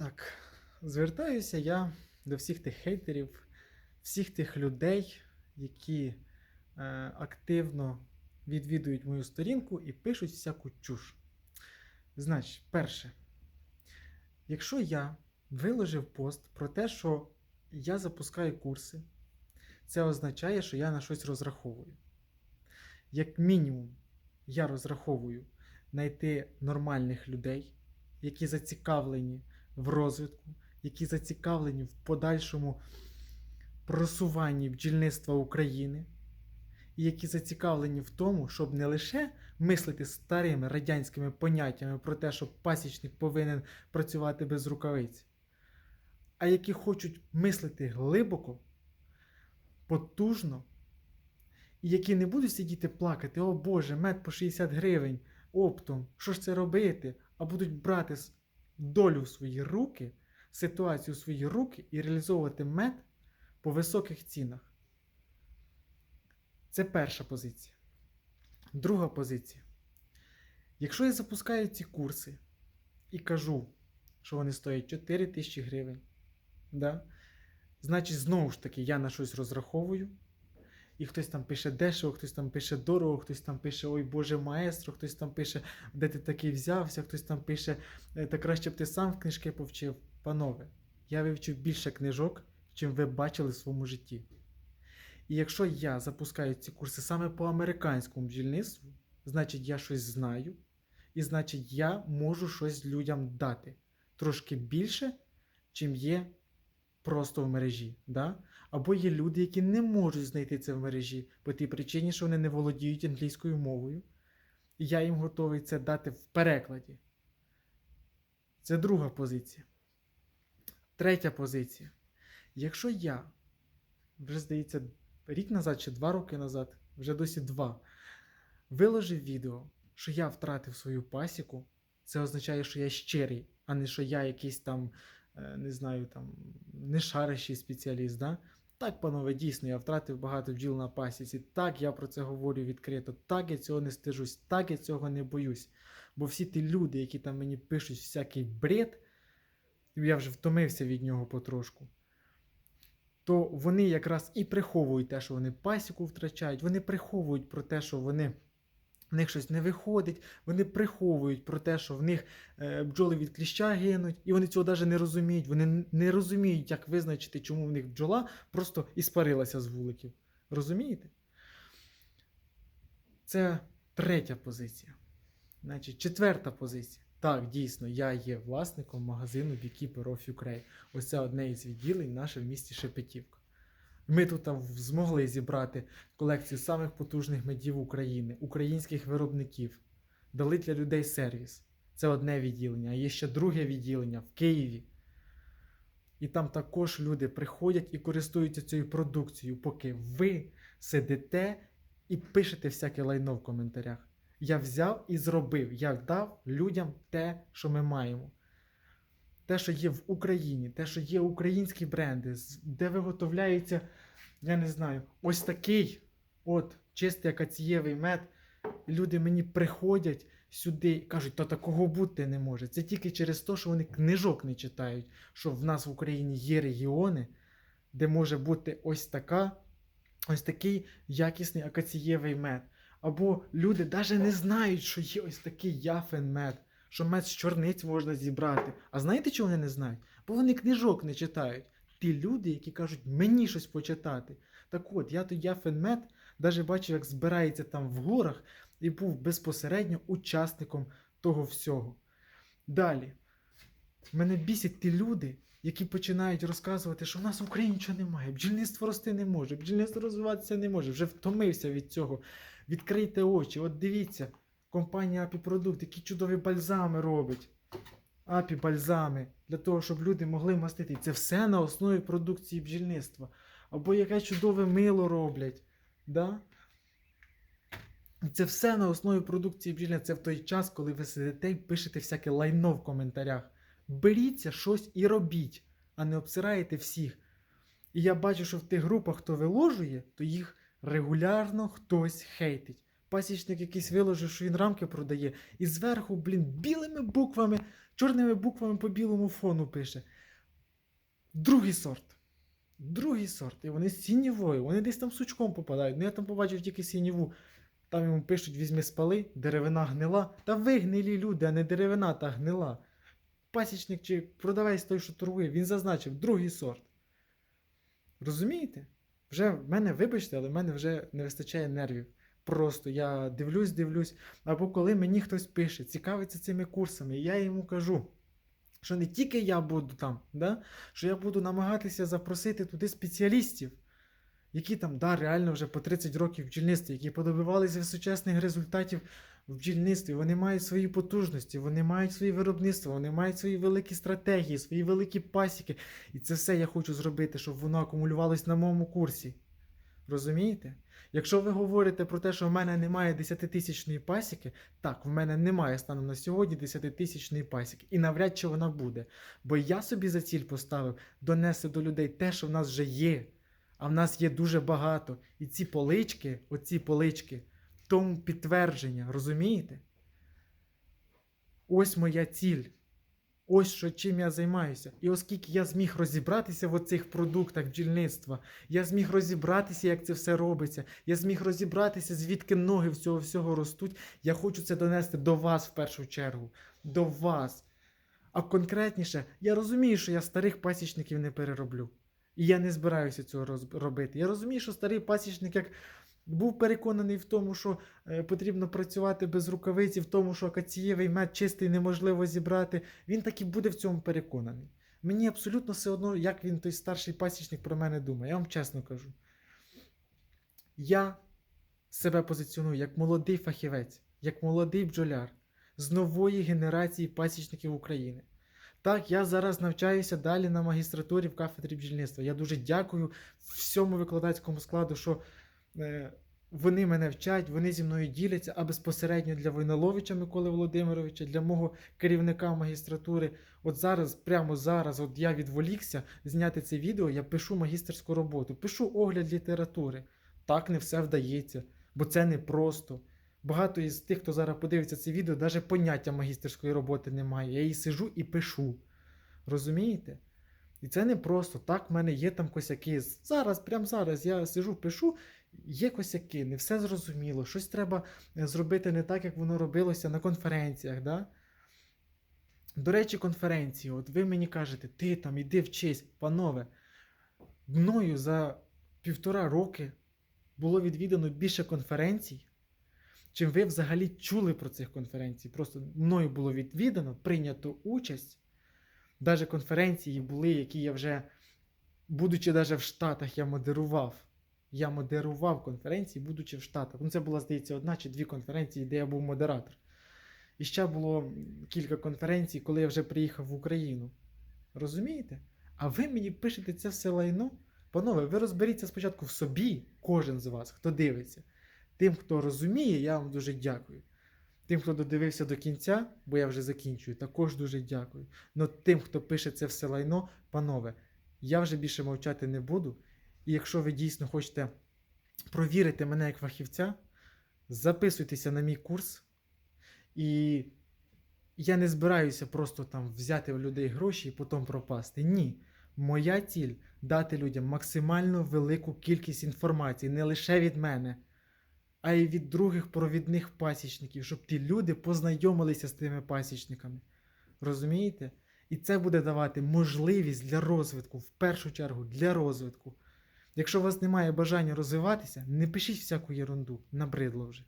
Так, звертаюся я до всіх тих хейтерів, всіх тих людей, які е, активно відвідують мою сторінку і пишуть всяку чуш. Значить, перше, якщо я виложив пост про те, що я запускаю курси, це означає, що я на щось розраховую. Як мінімум, я розраховую знайти нормальних людей, які зацікавлені в розвитку, які зацікавлені в подальшому просуванні бджільництва України, і які зацікавлені в тому, щоб не лише мислити старими радянськими поняттями про те, що пасічник повинен працювати без рукавиць, а які хочуть мислити глибоко, потужно, і які не будуть сидіти плакати, о Боже, мед по 60 гривень оптом, що ж це робити? А будуть брати долю в свої руки, ситуацію в свої руки і реалізовувати мед по високих цінах. Це перша позиція. Друга позиція. Якщо я запускаю ці курси і кажу, що вони стоять 4 тисячі гривень, да? значить, знову ж таки, я на щось розраховую. І хтось там пише дешево, хтось там пише дорого, хтось там пише Ой Боже маестро, хтось там пише, де ти такий взявся, хтось там пише, «Е, та краще б ти сам книжки повчив. Панове, я вивчив більше книжок, чим ви бачили в своєму житті. І якщо я запускаю ці курси саме по американському бджільництву, значить я щось знаю, і значить я можу щось людям дати трошки більше, чим є просто в мережі. Да? Або є люди, які не можуть знайти це в мережі по тій причині, що вони не володіють англійською мовою. І я їм готовий це дати в перекладі. Це друга позиція. Третя позиція. Якщо я, вже здається, рік назад чи два роки назад, вже досі два, виложив відео, що я втратив свою пасіку, це означає, що я щирий, а не що я якийсь там, не знаю, там, не шарящий спеціаліст. Да? Так, панове, дійсно, я втратив багато бджіл на пасіці. Так, я про це говорю відкрито. Так, я цього не стежусь, так я цього не боюсь. Бо всі ті люди, які там мені пишуть всякий бред, я вже втомився від нього потрошку. То вони якраз і приховують те, що вони пасіку втрачають, вони приховують про те, що вони. В них щось не виходить, вони приховують про те, що в них е, бджоли від кліща гинуть, і вони цього навіть не розуміють. Вони не розуміють, як визначити, чому в них бджола просто іспарилася з вуликів. Розумієте? Це третя позиція. Значить, четверта позиція. Так, дійсно, я є власником магазину Beekeeper of Ukraine. Ось це одне із відділень наше в місті Шепетівка. Ми тут змогли зібрати колекцію самих потужних медів України, українських виробників, дали для людей сервіс. Це одне відділення, а є ще друге відділення в Києві. І там також люди приходять і користуються цією продукцією, поки ви сидите і пишете всяке лайно в коментарях. Я взяв і зробив. Я дав людям те, що ми маємо. Те, що є в Україні, те, що є українські бренди, де виготовляється, я не знаю, ось такий от чистий акацієвий мед. Люди мені приходять сюди і кажуть, та такого бути не може. Це тільки через те, що вони книжок не читають, що в нас в Україні є регіони, де може бути ось така, ось такий якісний акацієвий мед. Або люди навіть не знають, що є ось такий яфен мед, що мед з чорниць можна зібрати. А знаєте, чого вони не знають? Бо вони книжок не читають. Ті люди, які кажуть, мені щось почитати. Так от, я той яфен мед навіть бачив, як збирається там в горах, і був безпосередньо учасником того всього. Далі. Мене бісять ті люди, які починають розказувати, що в нас в Україні нічого немає, бджільництво рости не може, бджільництво розвиватися не може. Вже втомився від цього. Відкрийте очі, от дивіться, компанія Апі Продукт, які чудові бальзами робить. Апі бальзами для того, щоб люди могли мастити. Це все на основі продукції бджільництва. Або яке чудове мило роблять. Да? І це все на основі продукції бджільництва. Це в той час, коли ви сидите і пишете всяке лайно в коментарях. Беріться щось і робіть, а не обсираєте всіх. І я бачу, що в тих групах, хто виложує, то їх регулярно хтось хейтить. Пасічник якийсь виложив, що він рамки продає, і зверху, блін, білими буквами, чорними буквами по білому фону пише. Другий сорт. Другий сорт. І вони з сінєвою, вони десь там сучком попадають. Ну я там побачив тільки сінєву. Там йому пишуть, візьми спали, деревина гнила. Та ви гнилі люди, а не деревина та гнила. Пасічник чи продавець той, що торгує, він зазначив другий сорт. Розумієте? Вже в мене, вибачте, але в мене вже не вистачає нервів. Просто я дивлюсь, дивлюсь. Або коли мені хтось пише, цікавиться цими курсами, я йому кажу, що не тільки я буду там, да? що я буду намагатися запросити туди спеціалістів, які там, да, реально вже по 30 років в бджільництві, які подобивалися височасних результатів в бджільництві, вони мають свої потужності, вони мають свої виробництва, вони мають свої великі стратегії, свої великі пасіки. І це все я хочу зробити, щоб воно акумулювалось на моєму курсі. Розумієте? Якщо ви говорите про те, що в мене немає 10-тисячної пасіки, так, в мене немає станом на сьогодні 10-тисячної пасіки. І навряд чи вона буде. Бо я собі за ціль поставив донести до людей те, що в нас вже є. А в нас є дуже багато. І ці полички, оці полички, тому підтвердження, розумієте? Ось моя ціль. Ось що чим я займаюся. І оскільки я зміг розібратися в оцих продуктах бджільництва, я зміг розібратися, як це все робиться, я зміг розібратися, звідки ноги всього всього ростуть. Я хочу це донести до вас в першу чергу. До вас. А конкретніше, я розумію, що я старих пасічників не перероблю. І я не збираюся цього робити. Я розумію, що старий пасічник, як був переконаний в тому, що е, потрібно працювати без рукавиці, в тому, що акацієвий мед чистий неможливо зібрати, він так і буде в цьому переконаний. Мені абсолютно все одно, як він той старший пасічник про мене думає. Я вам чесно кажу. Я себе позиціоную як молодий фахівець, як молодий бджоляр з нової генерації пасічників України. Так, я зараз навчаюся далі на магістратурі в кафедрі бджільництва. Я дуже дякую всьому викладацькому складу, що вони мене вчать, вони зі мною діляться, а безпосередньо для Войноловича Миколи Володимировича, для мого керівника магістратури. От зараз, прямо зараз, от я відволікся зняти це відео, я пишу магістерську роботу, пишу огляд літератури. Так не все вдається, бо це не просто. Багато із тих, хто зараз подивиться це відео, навіть поняття магістерської роботи немає. Я її сижу і пишу. Розумієте? І це не просто. Так, в мене є там косяки. Зараз, прямо зараз я сижу, пишу, є косяки, не все зрозуміло. Щось треба е, зробити не так, як воно робилося на конференціях. Да? До речі, конференції. От ви мені кажете, ти там іди вчись, панове. Мною за півтора роки було відвідано більше конференцій, чим ви взагалі чули про цих конференцій. Просто мною було відвідано, прийнято участь. Даже конференції були, які я вже, будучи даже в Штатах, я модерував. Я модерував конференції, будучи в Штатах. Ну, це була, здається, одна чи дві конференції, де я був модератор. І ще було кілька конференцій, коли я вже приїхав в Україну. Розумієте? А ви мені пишете це все лайно? Панове, ви розберіться спочатку в собі, кожен з вас, хто дивиться. Тим, хто розуміє, я вам дуже дякую. Тим, хто додивився до кінця, бо я вже закінчую, також дуже дякую. Но тим, хто пише це все лайно, панове, я вже більше мовчати не буду. І якщо ви дійсно хочете провірити мене як фахівця, записуйтеся на мій курс. І я не збираюся просто там взяти в людей гроші і потім пропасти. Ні. Моя ціль дати людям максимально велику кількість інформації, не лише від мене, а й від других провідних пасічників, щоб ті люди познайомилися з тими пасічниками. Розумієте? І це буде давати можливість для розвитку, в першу чергу для розвитку. Якщо у вас немає бажання розвиватися, не пишіть всяку ерунду, набридло вже.